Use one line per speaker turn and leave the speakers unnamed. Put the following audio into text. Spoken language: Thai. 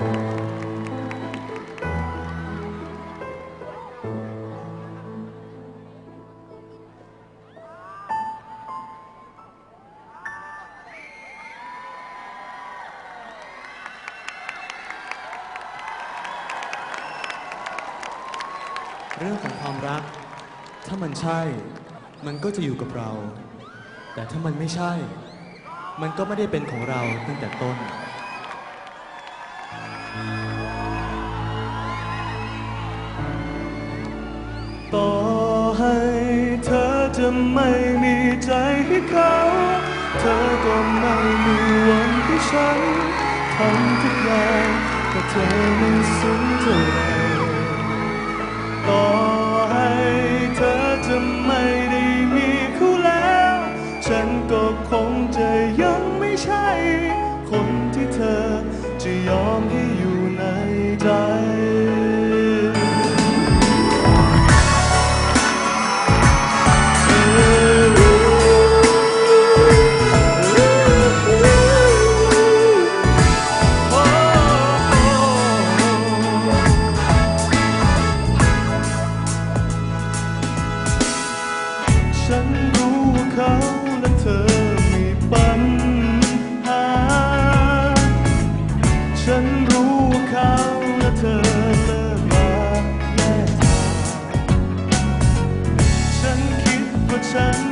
เรื่องของความรัก ถ้ามันใช่ มันก็จะอยู่กับเรา แต่ถ้ามันไม่ใช่ มันก็ไม่ได้เป็นของเราตั้งแต่ต้น
ไม่มีใจให้เขา เธอก็ไม่มีวันให้ฉันทำทุกอย่างแต่เธอไม่สนเท่าไรต่อให้เธอจะไม่ได้มีคู่แล้ว ฉันก็คงจะยังไม่ใช่ คนที่เธอจะยอมให้อยู่ในใจ ฉันรู้ว่าเขาและเธอเลิกลาแยกทางฉันคิดว่าฉัน